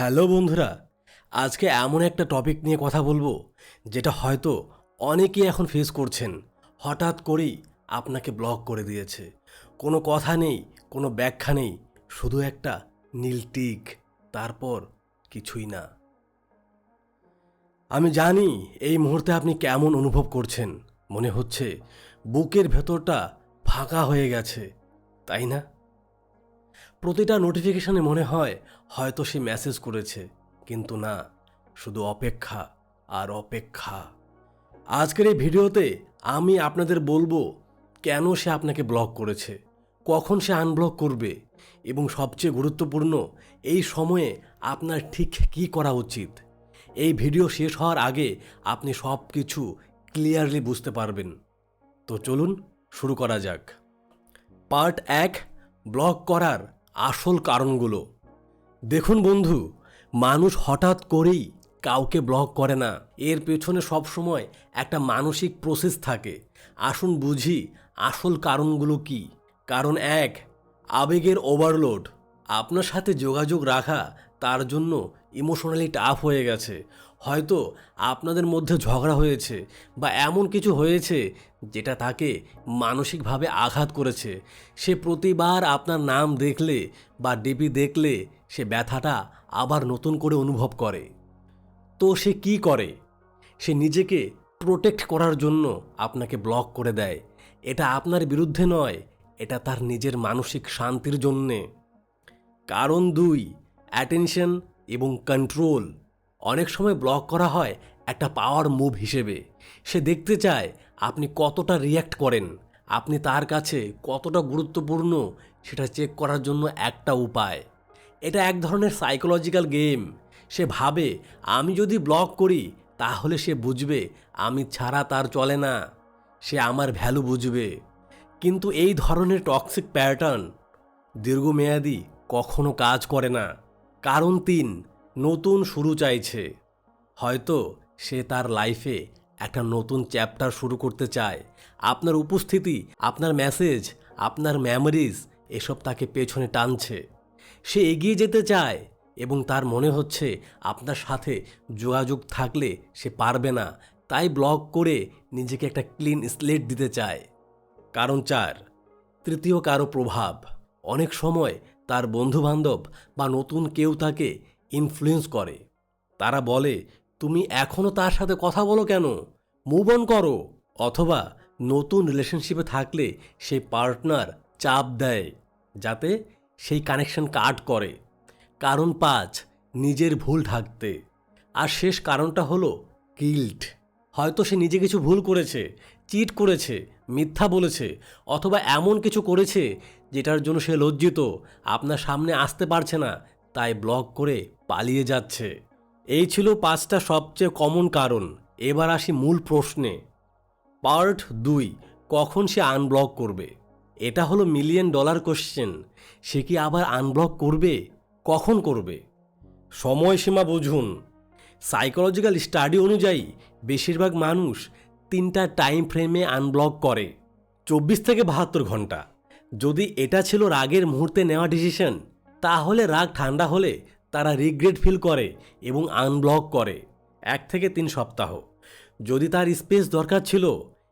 Hello বন্ধুরা, আজকে এমন একটা টপিক নিয়ে কথা বলব, যেটা হয়তো অনেকেই এখন ফেস করছেন। হঠাৎ করেই আপনাকে ব্লক করে দিয়েছে। কোনো কথা নেই, কোনো ব্যাখ্যা নেই, শুধু একটা নীল টিক, তারপর কিছুই না। আমি জানি এই মুহূর্তে আপনি কেমন অনুভব করছেন। মনে হচ্ছে বুকের ভেতরটা ফাঁকা হয়ে গেছে, তাই না? প্রতিটা নোটিফিকেশনে মনে হয়, হয়তো সে মেসেজ করেছে। কিন্তু না, শুধু অপেক্ষা আর অপেক্ষা। আজকের এই ভিডিওতে আমি আপনাদের বলব, কেন সে আপনাকে ব্লক করেছে? কখন সে আনব্লক করবে? এবং সবচেয়ে গুরুত্বপূর্ণ, এই সময়ে আপনার ঠিক কী করা উচিত? এই ভিডিও শেষ হওয়ার আগে আপনি সব কিছু ক্লিয়ারলি বুঝতে পারবেন। তো চলুন, শুরু করা যাক। পার্ট এক ব্লক করার আসল কারণগুলো। দেখুন বন্ধু, মানুষ হঠাৎ করেই কাউকে ব্লক করে না। এর পেছনে সবসময় একটা মানসিক প্রসেস থাকে। আসুন বুঝি আসল কারণগুলো কি? কারণ এক, আবেগের ওভারলোড আপনার সাথে যোগাযোগ রাখা তার জন্য ইমোশনালি টাফ হয়ে গেছে। হয়তো আপনাদের মধ্যে ঝগড়া হয়েছে বা এমন কিছু হয়েছে যেটা তাকে মানসিকভাবে আঘাত করেছে। সে প্রতিবার আপনার নাম দেখলে বা ডিপি দেখলে সে ব্যথাটা আবার নতুন করে অনুভব করে। তো সে কি করে? সে নিজেকে প্রোটেক্ট করার জন্য আপনাকে ব্লক করে দেয়। এটা আপনার বিরুদ্ধে নয়, এটা তার নিজের মানসিক শান্তির জন্যে। কারণ দুই অ্যাটেনশন এবং কন্ট্রোল অনেক সময় ব্লক করা হয় একটা পাওয়ার মুভ হিসেবে। সে দেখতে চায় আপনি কতটা রিয়্যাক্ট করেন। আপনি তার কাছে কতটা গুরুত্বপূর্ণ সেটা চেক করার জন্য একটা উপায়। এটা এক ধরনের সাইকোলজিক্যাল গেম সে ভাবে, আমি যদি ব্লক করি, তাহলে সে বুঝবে আমি ছাড়া তার চলে না। সে আমার ভ্যালু বুঝবে। কিন্তু এই ধরনের টক্সিক প্যাটার্ন দীর্ঘমেয়াদী কখনো কাজ করে না। কারণ তিন নতুন শুরু চাইছে। হয়তো সে তার লাইফে একটা নতুন চ্যাপ্টার শুরু করতে চায়। আপনার উপস্থিতি, আপনার মেসেজ, আপনার মেমোরিজ এসব তাকে পেছনে টানছে। সে এগিয়ে যেতে চায় এবং তার মনে হচ্ছে আপনার সাথে যোগাযোগ থাকলে সে পারবে না, তাই ব্লক করে নিজেকে একটা ক্লিন স্লেট দিতে চায়। কারণ চার, তৃতীয় কারও প্রভাব। অনেক সময় তার বন্ধুবান্ধব বা নতুন কেউ তাকে ইনফ্লুয়েন্স করে। তারা বলে, তুমি এখনও তার সাথে কথা বলো কেন? মুভ অন করো। অথবা, নতুন রিলেশনশিপে থাকলে সেই পার্টনার চাপ দেয়, যাতে সেই কানেকশন কাট করে। কারণ পাঁচ, নিজের ভুল ঢাকতে। আর শেষ কারণটা হলো গিল্ট হয়তো সে নিজে কিছু ভুল করেছে চিট করেছে, মিথ্যা বলেছে, অথবা এমন কিছু করেছে যেটার জন্য সে লজ্জিত, আপনার সামনে আসতে পারছে না তাই ব্লক করে পালিয়ে যাচ্ছে। এই ছিল পাঁচটা সবচেয়ে কমন কারণ। এবার আসি মূল প্রশ্নে। পার্ট দুই, কখন সে আনব্লক করবে? এটা হলো মিলিয়ন ডলার কোশ্চেন। সে কি আবার আনব্লক করবে? কখন করবে? সময়সীমা বুঝুন। সাইকোলজিক্যাল স্টাডি অনুযায়ী বেশিরভাগ মানুষ তিনটা টাইম ফ্রেমে আনব্লক করে। চব্বিশ থেকে বাহাত্তর ঘণ্টা। যদি এটা ছিল রাগের মুহূর্তে নেওয়া ডিসিশন তাহলে রাগ ঠান্ডা হলে তারা রিগ্রেট ফিল করে এবং আনব্লক করে। এক থেকে তিন সপ্তাহ। যদি তার স্পেস দরকার ছিল,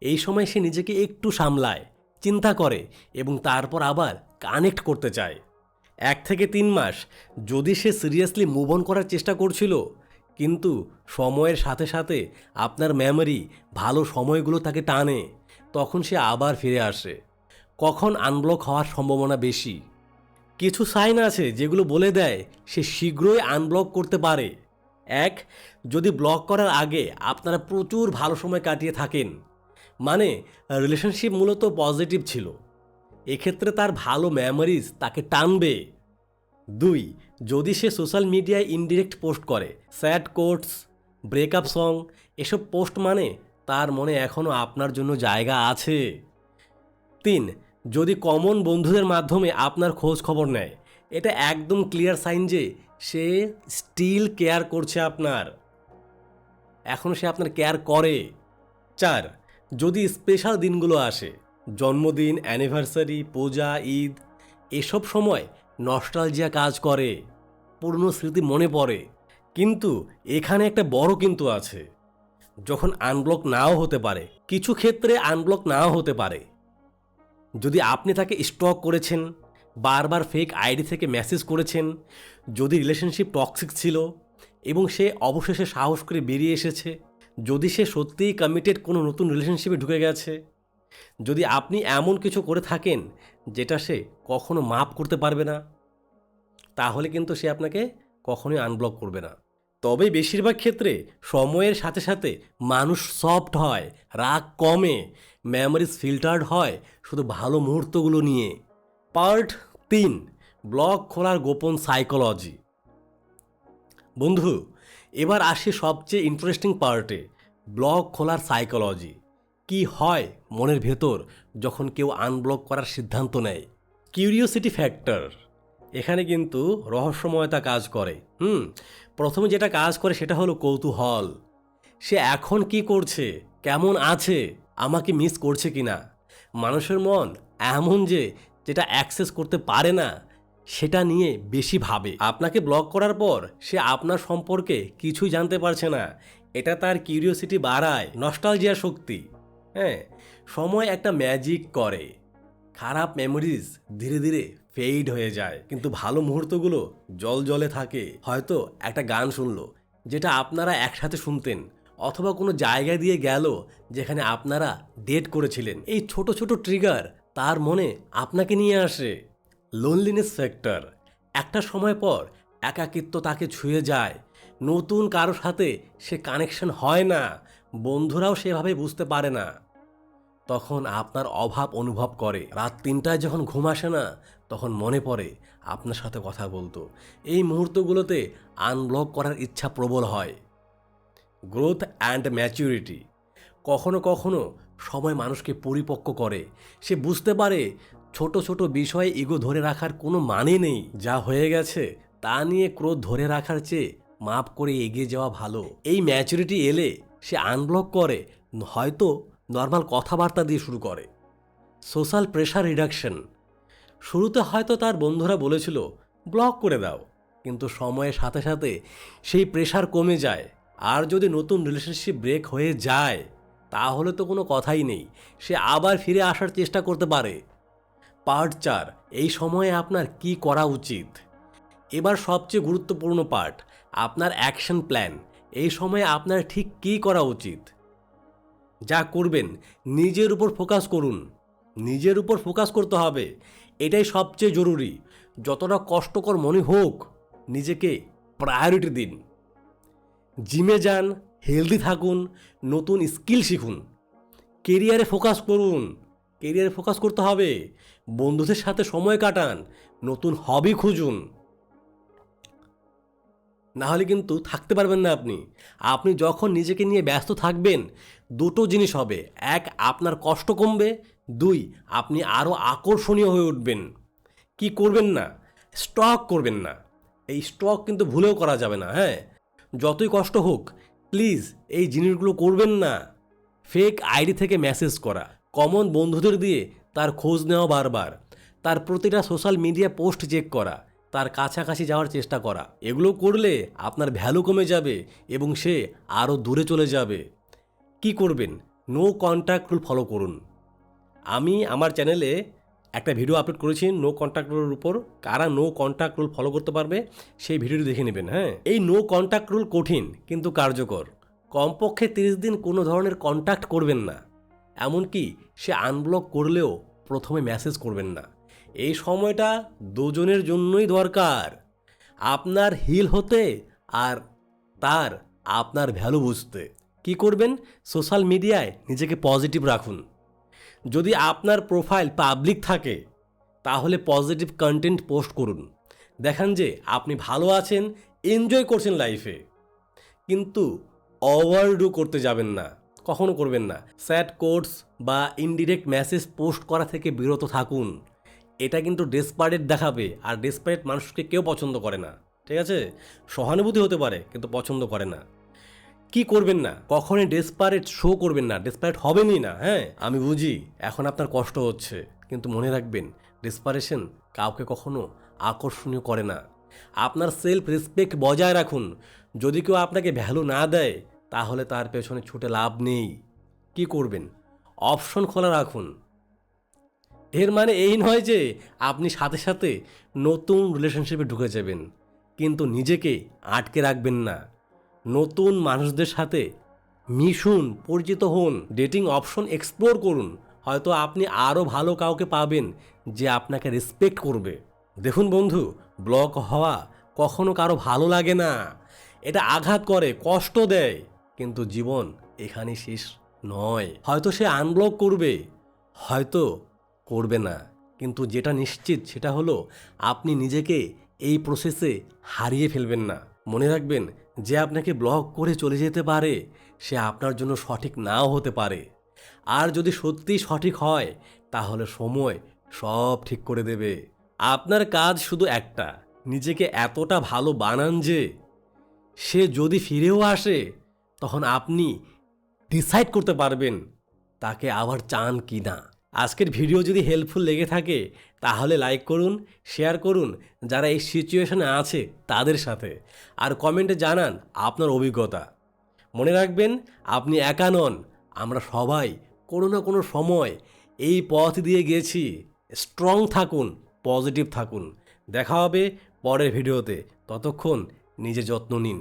এই সময় সে নিজেকে একটু সামলায়, চিন্তা করে এবং তারপর আবার কানেক্ট করতে চায়। এক থেকে তিন মাস যদি সে সিরিয়াসলি মুভ অন করার চেষ্টা করছিল, কিন্তু সময়ের সাথে সাথে আপনার মেমোরি ভালো সময়গুলো তাকে টানে, তখন সে আবার ফিরে আসে। কখন আনব্লক হওয়ার সম্ভাবনা বেশি? কিছু সাইন আছে যেগুলো বলে দেয় সে শীঘ্রই আনব্লক করতে পারে। এক, যদি ব্লক করার আগে আপনারা প্রচুর ভালো সময় কাটিয়ে থাকেন। মানে রিলেশনশিপ মূলত পজিটিভ ছিল। এক্ষেত্রে তার ভালো মেমোরিজ তাকে টানবে। দুই, যদি সে সোশ্যাল মিডিয়ায় ইনডিরেক্ট পোস্ট করে স্যাড কোটস ব্রেকআপ সং এসব পোস্ট মানে তার মনে এখনও আপনার জন্য জায়গা আছে। তিন যদি কমন বন্ধুদের মাধ্যমে আপনার খোঁজ খবর নেয়, এটা একদম ক্লিয়ার সাইন যে সে স্টিল কেয়ার করছে আপনার। এখন সে আপনার কেয়ার করে। চার, যদি স্পেশাল দিনগুলো আসে, জন্মদিন অ্যানিভার্সারি পূজা, ঈদ, এসব সময় নস্টালজিয়া কাজ করে, পুরনো স্মৃতি মনে পড়ে। কিন্তু এখানে একটা বড় কিন্তু আছে, যখন আনব্লক নাও হতে পারে, কিছু ক্ষেত্রে আনব্লক নাও হতে পারে। যদি আপনি তাকে স্টক করেছেন, বারবার ফেক আইডি থেকে মেসেজ করেছেন, যদি রিলেশনশিপ টক্সিক ছিল এবং সে অবশেষে সাহস করে বেরিয়ে এসেছে, যদি সে সত্যিই কমিটেড কোনো নতুন রিলেশনশিপে ঢুকে গেছে, যদি আপনি এমন কিছু করে থাকেন যেটা সে কখনো মাপ করতে পারবে না, তাহলে কিন্তু সে আপনাকে কখনোই আনব্লক করবে না। তবে বেশিরভাগ ক্ষেত্রে সময়ের সাথে সাথে মানুষ সফট হয়, রাগ কমে মেমোরিজ ফিল্টার্ড হয় শুধু ভালো মুহূর্তগুলো নিয়ে। পার্ট তিন ব্লগ খোলার গোপন সাইকোলজি বন্ধু, এবার আসি সবচেয়ে ইন্টারেস্টিং পার্টে ব্লগ খোলার সাইকোলজি কি হয় মনের ভেতর যখন কেউ আনব্লক করার সিদ্ধান্ত নেয়? কিউরিওসিটি ফ্যাক্টর এখানে কিন্তু রহস্যময়তা কাজ করে, হুম? প্রথমে যেটা কাজ করে সেটা হলো কৌতূহল। সে এখন কি করছে? কেমন আছে? আমাকে মিস করছে কি না মানুষের মন এমন যে, যেটা অ্যাক্সেস করতে পারে না, সেটা নিয়ে বেশি ভাবে। আপনাকে ব্লক করার পর সে আপনার সম্পর্কে কিছুই জানতে পারছে না। এটা তার কিউরিওসিটি বাড়ায় নস্টালজিয়া শক্তি। হ্যাঁ সময় একটা ম্যাজিক করে। খারাপ মেমোরিজ ধীরে ধীরে ফেইড হয়ে যায়। কিন্তু ভালো মুহূর্তগুলো জল জলে থাকে। হয়তো একটা গান শুনলো, যেটা আপনারা একসাথে শুনতেন। অথবা কোনো জায়গা দিয়ে গেল যেখানে আপনারা ডেট করেছিলেন। এই ছোট ছোট ট্রিগার তার মনে আপনাকে নিয়ে আসে। লোনলিনেস ফ্যাক্টর একটা সময় পর একাকিত্ব তাকে ছুঁয়ে যায়। নতুন কারোর সাথে সে কানেকশন হয় না। বন্ধুরাও সেভাবে বুঝতে পারে না। তখন আপনার অভাব অনুভব করে। রাত তিনটায় যখন ঘুম আসে না, তখন মনে পড়ে আপনার সাথে কথা বলতো। এই মুহূর্তগুলোতে আনব্লক করার ইচ্ছা প্রবল হয়। গ্রোথ অ্যান্ড ম্যাচুরিটি কখনো কখনো সময় মানুষকে পরিপক্ক করে। সে বুঝতে পারে ছোট ছোট বিষয়ে ইগো ধরে রাখার কোনো মানে নেই। যা হয়ে গেছে তা নিয়ে ক্রোধ ধরে রাখার চেয়ে মাপ করে এগিয়ে যাওয়া ভালো। এই ম্যাচুরিটি এলে সে আনব্লক করে, হয়তো নর্মাল কথাবার্তা দিয়ে শুরু করে। সোশ্যাল প্রেশার রিডাকশন শুরুতে হয়তো তার বন্ধুরা বলেছিল ব্লক করে দাও। কিন্তু সময়ের সাথে সাথে সেই প্রেশার কমে যায়। আর যদি নতুন রিলেশনশিপ ব্রেক হয়ে যায়, তাহলে তো কোনো কথাই নেই। সে আবার ফিরে আসার চেষ্টা করতে পারে। পার্ট চার, এই সময়ে আপনার কি করা উচিত? এবার সবচেয়ে গুরুত্বপূর্ণ পার্ট আপনার অ্যাকশন প্ল্যান এই সময়ে আপনার ঠিক কী করা উচিত? যা করবেন, নিজের উপর ফোকাস করুন। নিজের উপর ফোকাস করতে হবে, এটাই সবচেয়ে জরুরি। যতটা কষ্টকর মনে হোক, নিজেকে প্রায়োরিটি দিন। জিমে যান হেলদি থাকুন, নতুন স্কিল শিখুন। কেরিয়ারে ফোকাস করুন। কেরিয়ারে ফোকাস করতে হবে। বন্ধুদের সাথে সময় কাটান। নতুন হবি খুঁজুন। না হলে কিন্তু থাকতে পারবেন না আপনি। আপনি যখন নিজেকে নিয়ে ব্যস্ত থাকবেন, দুটো জিনিস হবে। এক, আপনার কষ্ট কমবে। দুই, আপনি আরও আকর্ষণীয় হয়ে উঠবেন। কি করবেন না? স্টক করবেন না। এই স্টক কিন্তু ভুলেও করা যাবে না হ্যাঁ? যতই কষ্ট হোক প্লিজ এই জিনিসগুলো করবেন না। ফেক আইডি থেকে মেসেজ করা কমন বন্ধুদের দিয়ে তার খোঁজ নেওয়া বারবার, তার প্রতিটা সোশ্যাল মিডিয়া পোস্ট চেক করা, তার কাছাকাছি যাওয়ার চেষ্টা করা, এগুলো করলে আপনার ভ্যালু কমে যাবে এবং সে আরও দূরে চলে যাবে। কি করবেন? নো কন্ট্যাক্ট রুল ফলো করুন। আমি আমার চ্যানেলে একটা ভিডিও আপলোড করেছি নো কন্ট্যাক্ট রুলের উপর। কারা নো কন্ট্যাক্ট রুল ফলো করতে পারবে, সেই ভিডিওটি দেখে নেবেন হ্যাঁ? এই নো কন্ট্যাক্ট রুল কঠিন, কিন্তু কার্যকর। কমপক্ষে তিরিশ দিন কোনো ধরনের কন্ট্যাক্ট করবেন না। এমনকি সে আনব্লক করলেও প্রথমে মেসেজ করবেন না। এই সময়টা দুজনের জন্যই দরকার। আপনার হিল হতে আর তার আপনার ভ্যালু বুঝতে। কি করবেন? সোশ্যাল মিডিয়ায় নিজেকে পজিটিভ রাখুন। যদি আপনার প্রোফাইল পাবলিক থাকে, তাহলে পজিটিভ কন্টেন্ট পোস্ট করুন। দেখান যে, আপনি ভালো আছেন এনজয় করছেন লাইফে কিন্তু ওভারডু করতে যাবেন না, কখনো করবেন না। স্যাড কোডস বা ইনডিরেক্ট মেসেজ পোস্ট করা থেকে বিরত থাকুন। এটা কিন্তু ডেসপারেট দেখাবে, আর ডেসপারেট মানুষকে কেউ পছন্দ করে না। ঠিক আছে? সহানুভূতি হতে পারে, কিন্তু পছন্দ করে না। কি করবেন না? কখনই ডেসপারেট শো করবেন না। ডেসপারেট হবেনই না হ্যাঁ? আমি বুঝি, এখন আপনার কষ্ট হচ্ছে। কিন্তু মনে রাখবেন ডেসপারেশন কাউকে কখনো আকর্ষণীয় করে না। আপনার সেলফ রেসপেক্ট বজায় রাখুন। যদি কেউ আপনাকে ভ্যালু না দেয়, তাহলে তার পেছনে ছুটে লাভ নেই। কি করবেন? অপশন খোলা রাখুন। এর মানে এই নয় যে, আপনি সাথে সাথে নতুন রিলেশনশিপে ঢুকে যাবেন। কিন্তু নিজেকে আটকে রাখবেন না। নতুন মানুষদের সাথে মিশুন, পরিচিত হন ডেটিং অপশন এক্সপ্লোর করুন। হয়তো আপনি আরও ভালো কাউকে পাবেন যে আপনাকে রেসপেক্ট করবে। দেখুন বন্ধু ব্লক হওয়া কখনো কারও ভালো লাগে না। এটা আঘাত করে, কষ্ট দেয়। কিন্তু জীবন এখানে শেষ নয়। হয়তো সে আনব্লক করবে, হয়তো করবে না। কিন্তু যেটা নিশ্চিত, সেটা হলো আপনি নিজেকে এই প্রসেসে হারিয়ে ফেলবেন না। মনে রাখবেন যে আপনাকে ব্লক করে চলে যেতে পারে, সে আপনার জন্য সঠিক নাও হতে পারে। আর যদি সত্যিই সঠিক হয়, তাহলে সময় সব ঠিক করে দেবে। আপনার কাজ শুধু একটা, নিজেকে এতটা ভালো বানান যে, সে যদি ফিরেও আসে, তখন আপনি ডিসাইড করতে পারবেন তাকে আবার চান কি না আজকের ভিডিও যদি হেল্পফুল লেগে থাকে তাহলে লাইক করুন শেয়ার করুন, যারা এই সিচুয়েশনে আছে তাদের সাথে। আর কমেন্টে জানান আপনার অভিজ্ঞতা। মনে রাখবেন, আপনি একা নন, আমরা সবাই কোনো না কোনো সময় এই পথ দিয়ে গেছি। স্ট্রং থাকুন পজিটিভ থাকুন। দেখা হবে পরের ভিডিওতে ততক্ষণ নিজের যত্ন নিন।